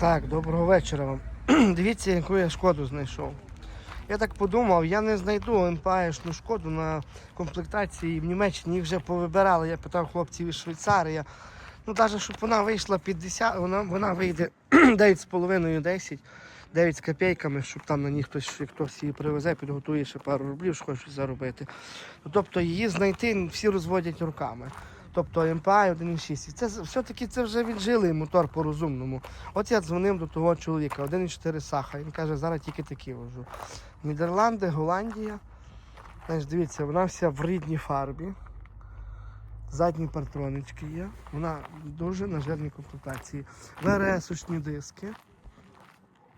Так, доброго вечора вам. Дивіться, яку я шкоду знайшов. Я так подумав, я не знайду МПАшну шкоду на комплектації в Німеччині їх вже повибирали. Я питав хлопців із Швейцарії. Ну, навіть щоб вона вийшла 50, вона, вона вийде 9,5-10, 9 з копійками, щоб там на ній хтось, хтось її привезе, підготує ще пару рублів, що заробити. Ну, тобто її знайти всі розводять руками. Тобто МПА 1,6. І це все-таки це вже віджили мотор по-розумному. От я дзвонив до того чоловіка, 1,4 саха. Він каже, зараз тільки такі вожу. Нідерланди, Голландія. Знаєш, дивіться, вона вся в рідній фарбі. Задні партронички є. Вона дуже на жирній комплектації. ВРС-очні диски.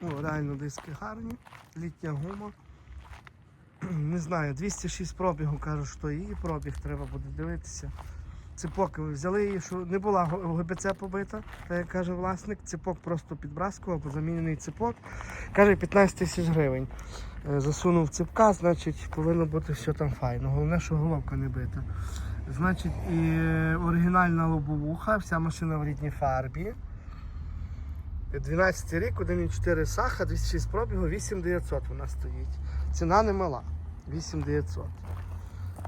Ну, реально диски гарні. Літня гума. Не знаю, 206 пробігу кажуть, що її пробіг треба буде дивитися. Цепок взяли її, що не була ГБЦ побита, так як каже власник. Цепок просто підбраскував, бо замінений цепок. Каже 15 тисяч гривень. Е, Засунув цепка, значить повинно бути все там файно. Головне, що головка не бита. Значить, і оригінальна лобовуха, вся машина в рідній фарбі. 12 рік, 1,4 саха, 206 пробігу, 8900 вона стоїть. Ціна не мала. 8900.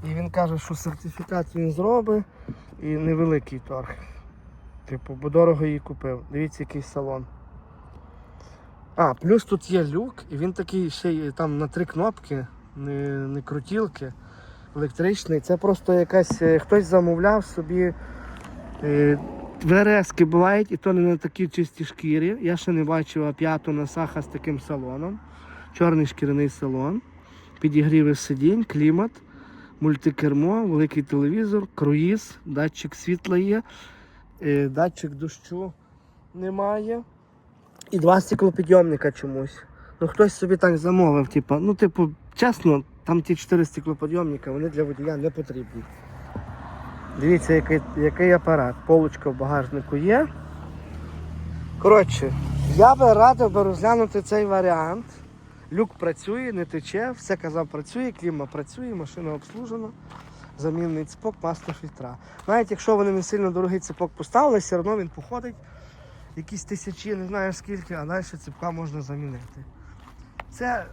І він каже, що сертифікат він зробить і невеликий торг. Типу, бо дорого її купив. Дивіться, який салон. А, плюс тут є люк, і він такий ще там на три кнопки, не, не крутілки, електричний. Це просто якась. е, Хтось замовляв собі. Е, ВРСки бувають, і то не на такій чистій шкірі. Я ще не бачив п'яту на саха з таким салоном. Чорний шкіряний салон, підігріви сидінь, клімат, мультикермо, великий телевізор, круїз, датчик світла є, е, датчик дощу немає. І два стеклопідйомника чомусь. Ну хтось собі так замовив, типу, ну, типу, чесно, там ті чотири стеклопідйомника, вони для водія не потрібні. Дивіться, який, який апарат. Полочка в багажнику є. Коротше, я би радив би розглянути цей варіант. Люк працює, не тече, все казав працює, кліма працює, машина обслужена, замінний цепок, масло фільтра. Навіть якщо вони не сильно дорогий цепок поставили, все одно він походить якісь тисячі, не знаю скільки, а далі цепка можна замінити. Це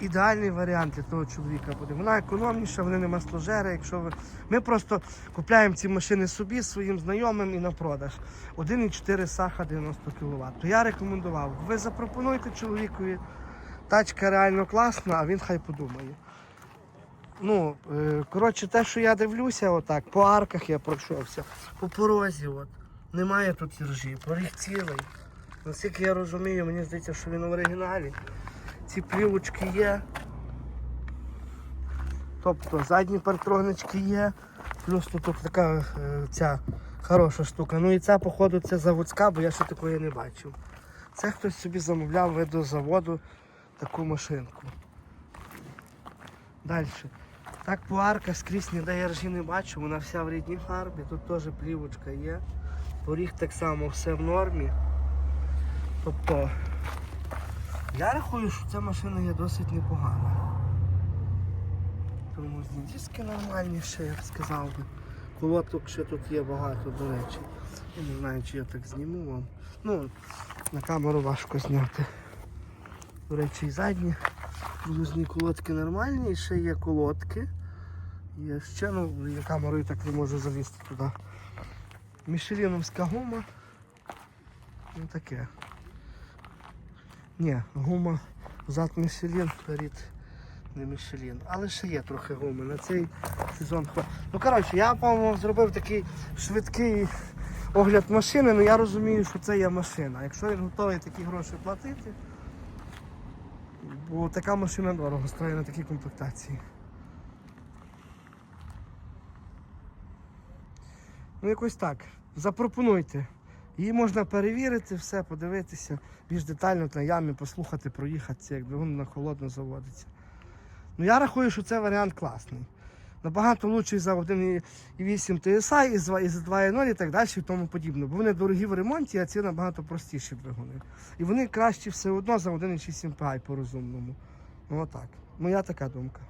ідеальний варіант для того чоловіка буде. Вона економніша, вони не масложери. Якщо ви... Ми просто купляємо ці машини собі, своїм знайомим і на продаж. 1,4 саха 90 кВт. То я рекомендував. Ви запропонуйте чоловікові. Тачка реально класна, а він хай подумає. Ну, е, коротше, те, що я дивлюся, отак, по арках я пройшовся, по порозі, от. Немає тут іржі, поріг цілий. Наскільки я розумію, мені здається, що він в оригіналі. Ці плівочки є. Тобто задні партронички є. Плюс тут, така е, ця хороша штука. Ну і ця, походу, це заводська, бо я ще такої не бачив. Це хтось собі замовляв ви до заводу таку машинку. Далі. Так по арках скрізь ніде я ржі не бачу, вона вся в рідній фарбі, тут теж плівочка є. Поріг так само все в нормі. Тобто я рахую, що ця машина є досить непогана. Тормозні диски нормальні ще, я б сказав би. Колоток ще тут є багато, до речі. Я не знаю, чи я так зніму вам. Ну, на камеру важко зняти. До речі, і задні блузні колодки нормальні, і ще є колодки. Є ще, ну, я камерою так не можу залізти туди. Мішеліновська гума. Ну таке. Ні, гума зад Мішелін, перед не Мішелін. Але ще є трохи гуми. На цей сезон Ну коротше, я, по-моєму, зробив такий швидкий огляд машини, але я розумію, що це є машина. Якщо він готовий такі гроші платити, бо така машина дорого стоїть на такій комплектації. Ну якось так. Запропонуйте. Її можна перевірити, все, подивитися більш детально на ямі, послухати, проїхатися, як двигун на холодно заводиться. Ну я рахую, що це варіант класний. Набагато лучший за 1,8 TSI, і за 2.0 і так далі і тому подібне. Бо вони дорогі в ремонті, а ці набагато простіші двигуни. І вони кращі все одно за 1,6 MPI по розумному. Ну отак. Моя така думка.